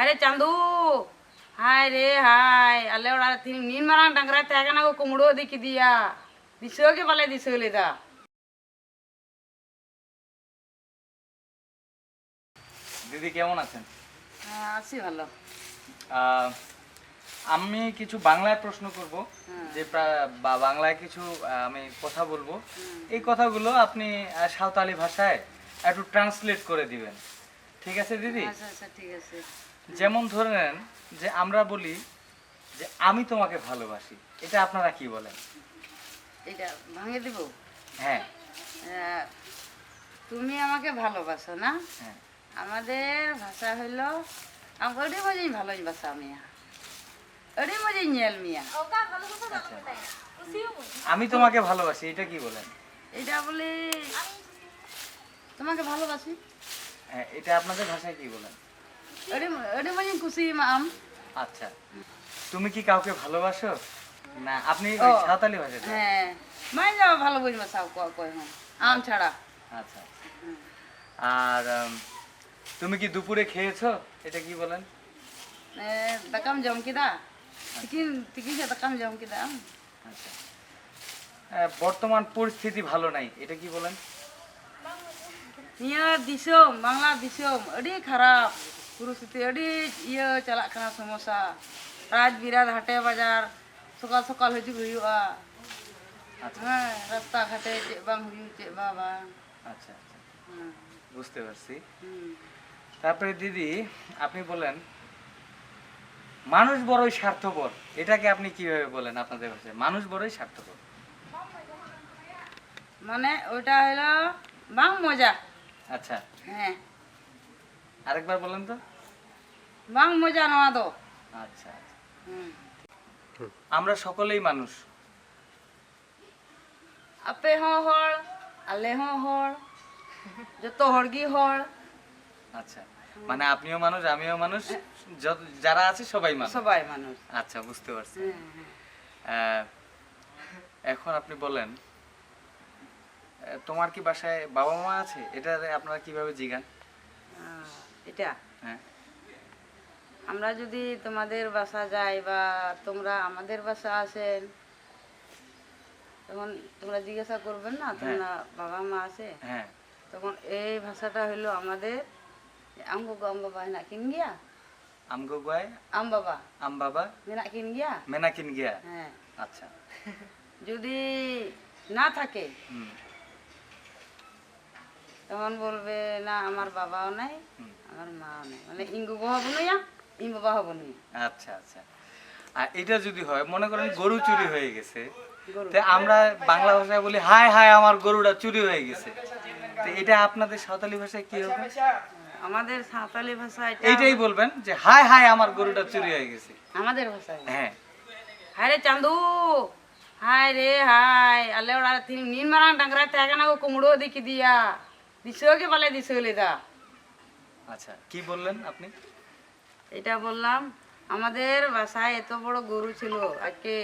আরে চান্দু হাই রে হাই আলে ওরা তিন নিন মারাং ডাংরা তাকে না কুমড়ো দেখি দিয়া। দিশোকে পালে দিশোলে দা দিদি কেমন আছেন? আছি ভালো। আমি কিছু বাংলায় প্রশ্ন করব যে বা বাংলায় কিছু আমি কথা বলব। এই কথাগুলো আপনি সাঁওতালি ভাষায় একটু ট্রান্সলেট করে দিবেন। ঠিক আছে দিদি? আচ্ছা আচ্ছা ঠিক আছে। যেমন ধরে নেন যে আমরা বলি যে আমি তোমাকে ভালোবাসি এটা আপনারা কি বলেন? এটা ভাঙে দিব? হ্যাঁ। তুমি আমাকে ভালোবাসো না? হ্যাঁ। আমাদের ভাষা হইল আমি ওডি মজাই ভালোই বাসা মিয়া। ওডি মজাই নিয়াল মিয়া। আচ্ছা। আমি তোমাকে ভালোবাসি এটা কি বলেন? এটা বলে তোমাকে ভালোবাসি? হ্যাঁ এটা আপনাদের ভাষায় কি বলেন? মাম। আচ্ছা। তুমি কি কাউকে ভালোবাসো? না আপনি ওই। সাঁওতালি ভাষাটা হ্যাঁ। মাই যাও ভালো বুঝবা কয় কয় হ্যাঁ। আম ছাড়া। আচ্ছা আর উম, তুমি কি দুপুরে খেয়েছো? এটা কি বলেন? দাকাম জম কিদা তিকিন তিকিন দাকাম জম কিদা আচ্ছা। বর্তমান পরিস্থিতি ভালো নাই এটা কি বলেন? নিয়া দিসম বাংলা দিসম আডি খারাপ। ᱟᱹᱰᱤ ᱤᱭᱟᱹ ᱪᱟᱞᱟᱜ ᱠᱟᱱᱟ ᱥᱚᱢᱚᱥᱥᱟ ᱨᱟᱡᱽ ᱦᱟᱴᱮ ᱵᱟᱡᱟᱨ ᱥᱚᱠᱟᱞ ᱥᱚᱠᱟᱞ ᱦᱤᱡᱩᱜ ᱦᱩᱭᱩᱜᱼᱟ তারপরে দিদি আপনি বলেন মানুষ বড়ই স্বার্থপর এটাকে আপনি কীভাবে বলেন আপনাদের কাছে মানুষ বড়ই স্বার্থপর মানে ওইটা হলো বাং মজা আচ্ছা হ্যাঁ আরেকবার বলেন তো। বাং মজা নয়া দো আচ্ছা, আচ্ছা। আমরা সকলেই মানুষ। আপে হ হর আলে হ হর যত হরগি হর। আচ্ছা মানে আপনিও মানুষ আমিও মানুষ যারা আছে সবাই মানুষ। সবাই মানুষ। আচ্ছা বুঝতে পারছি। হ্যাঁ, হ্যাঁ। এখন আপনি বলেন তোমার কি বাসায় বাবা মা আছে? এটা আপনারা কীভাবে জিগান? এটা? হ্যাঁ। আমরা যদি তোমাদের বাসা যাই বা তোমরা আমাদের বাসা আসেন তখন তোমরা জিজ্ঞাসা করবেন না তোমরা বাবা মা আছে? হ্যাঁ। তখন এই ভাষাটা হইল আমাদের আমগো আম বাবা হেনা কিন গিয়া? আমগো আম বাবা আম বাবা? মেনা কিন গিয়া? মেনাকিন গিয়া? হ্যাঁ। আচ্ছা। যদি না থাকে তখন বলবে না আমার বাবাও নাই আমার মাও নাই। মানে ইঙ্গু হব ইম বাবা হব নই আচ্ছা আচ্ছা। আর এটা যদি হয় মনে করেন গরু চুরি হয়ে গেছে। আমরা বাংলা ভাষায় বলি হাই হাই আমার গরুটা চুরি হয়ে গেছে। তো এটা আপনাদের সাঁওতালি ভাষায় কি হবে? আমাদের সাঁওতালি ভাষায় এটা এইটাই বলবেন যে হাই হাই আমার গরুটা চুরি হয়ে গেছে। আমাদের ভাষায়। হ্যাঁ। হাই রে চান্দু হাই রে হাই আলে ওরা তিন নিন মারাং ডাংরা তাকে না কুমড়ো দেখি দিয়া। দিশোকে বলে দিশোলে দা আচ্ছা কি বললেন আপনি? এটা বললাম আমাদের বাসায় এত বড় গরু ছিল আজকে